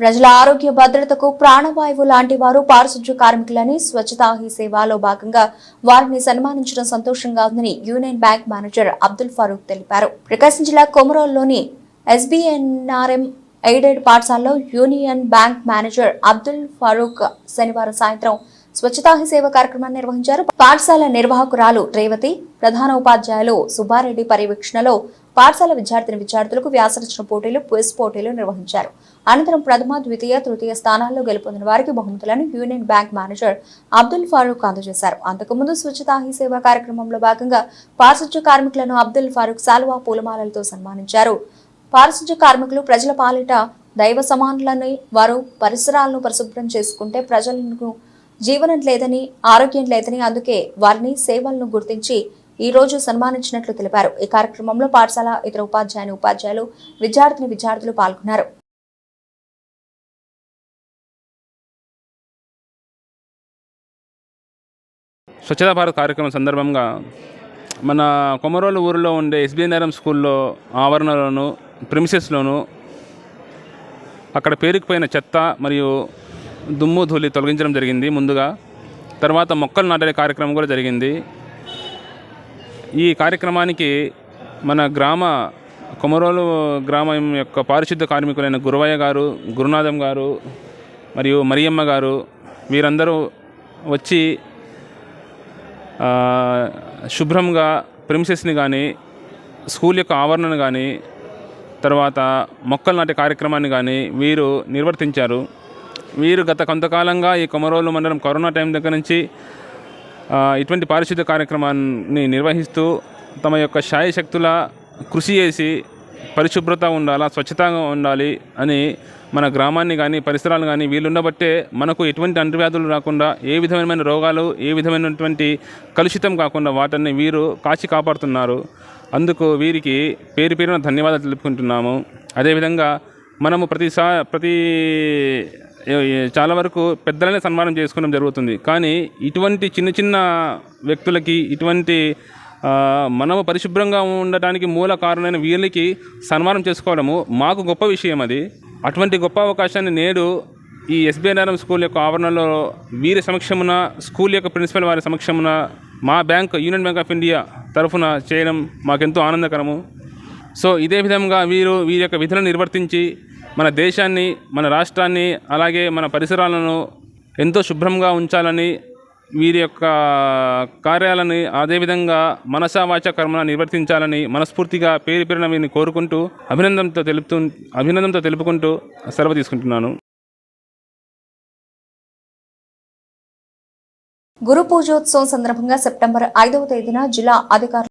ప్రజల ఆరోగ్య భద్రతకు ప్రాణవాయువు లాంటి వారు పారిశుధ్య కార్మికులని స్వచ్ఛతా హీ సేవలో భాగంగా వారిని సన్మానించడం సంతోషంగా ఉందని union bank manager Abdul Farooq తెలిపారు. ప్రకాశం జిల్లా కొమరోల్లోని ఎస్బీఎన్ఆర్ఎం ఎయిడెడ్ పాఠశాలలో union bank manager Abdul Farooq శనివారం సాయంత్రం స్వచ్ఛతా హీ సేవ కార్యక్రమాన్ని నిర్వహించారు. పాఠశాల నిర్వాహకురాలు రేవతి ప్రధాన ఉపాధ్యాయులు సుబ్బారెడ్డి పర్యవేక్షణలో పాఠశాల విద్యార్థిని విద్యార్థులకు వ్యాసరచన పోటీలు క్విజ్ పోటీలు నిర్వహించారు. అనంతరం ప్రథమ ద్వితీయ తృతీయ స్థానాల్లో గెలుపొందిన వారికి బహుమతులను union bank manager Abdul Farooq అందజేశారు. అంతకుముందు స్వచ్ఛతా హీ సేవ కార్యక్రమంలో భాగంగా పారిశుధ్య కార్మికులను అబ్దుల్ ఫారూక్ సాల్వా పూలమాలలతో సన్మానించారు. పారిశుధ్య కార్మికులు ప్రజల పాలిట దైవ సమానులని వారు పరిసరాలను పరిశుభ్రం చేసుకుంటే ప్రజలను జీవనం లేదని ఆరోగ్యం లేదని అందుకే వారిని సేవలను గుర్తించి ఈ రోజు సన్మానించినట్లు తెలిపారు. ఈ కార్యక్రమంలో పాఠశాల ఇతర ఉపాధ్యాయుని ఉపాధ్యాయులు విద్యార్థిని విద్యార్థులు పాల్గొన్నారు. స్వచ్ఛతా భారత్ కార్యక్రమం సందర్భంగా మన కొమరోలు ఊరిలో ఉండే ఎస్బీఎన్ నగరం స్కూల్లో ఆవరణలోను ప్రిమిసెస్లోను అక్కడ పేరుకుపోయిన చెత్త మరియు దుమ్ము ధూళి తొలగించడం జరిగింది ముందుగా. తర్వాత మొక్కలు నాటే కార్యక్రమం కూడా జరిగింది. ఈ కార్యక్రమానికి మన గ్రామ కొమరోలు గ్రామం యొక్క పారిశుద్ధ కార్మికులైన గురువయ్య గారు గురునాథం గారు మరియు మరియమ్మ గారు వీరందరూ వచ్చి శుభ్రంగా ప్రిమిసెస్ని కానీ స్కూల్ యొక్క ఆవరణను కానీ తర్వాత మొక్కలు నాటే కార్యక్రమాన్ని కానీ వీరు నిర్వర్తించారు. వీరు గత కొంతకాలంగా ఈ కొమరోలు మండలం కరోనా టైం దగ్గర నుంచి ఇటువంటి పారిశుద్ధ్య కార్యక్రమాన్ని నిర్వహిస్తూ తమ యొక్క శాయశక్తుల కృషి చేసి పరిశుభ్రత ఉండాలా స్వచ్ఛతగా ఉండాలి అని మన గ్రామాన్ని కానీ పరిసరాలు కానీ వీళ్ళుండబట్టే మనకు ఎటువంటి అంటువ్యాధులు రాకుండా ఏ విధమైన రోగాలు ఏ విధమైనటువంటి కలుషితం కాకుండా వాటిని వీరు కాచి కాపాడుతున్నారు. అందుకు వీరికి పేరు పేరున ధన్యవాదాలు తెలుపుకుంటున్నాము. అదేవిధంగా మనము ప్రతిసా ప్రతి చాలా వరకు పెద్దలనే సన్మానం చేసుకోవడం జరుగుతుంది. కానీ ఇటువంటి చిన్న చిన్న వ్యక్తులకి ఇటువంటి మనము పరిశుభ్రంగా ఉండటానికి మూల కారణమైన వీళ్ళకి సన్మానం చేసుకోవడము మాకు గొప్ప విషయం అది. అటువంటి గొప్ప అవకాశాన్ని నేడు ఈ ఎస్బీఐ నారాయణ స్కూల్ యొక్క ఆవరణలో వీరి సమక్షమున స్కూల్ యొక్క ప్రిన్సిపల్ వారి సమక్షమున మా bank union bank of India తరఫున చేయడం మాకెంతో ఆనందకరము. సో ఇదే విధంగా వీరు వీరి యొక్క విధులను నిర్వర్తించి మన దేశాన్ని మన రాష్ట్రాన్ని అలాగే మన పరిసరాలను ఎంతో శుభ్రంగా ఉంచాలని వీరి యొక్క కార్యాలని అదేవిధంగా మనసా వాచ కర్మన నిర్వర్తించాలని మనస్ఫూర్తిగా పేరు పేరున వీరిని కోరుకుంటూ అభినందనతో తెలుపుతూ అభినందనతో తెలుపుకుంటూ సెలవు తీసుకుంటున్నాను. గురు పూజోత్సవం సందర్భంగా సెప్టెంబర్ ఐదవ తేదీన జిల్లా అధికారులు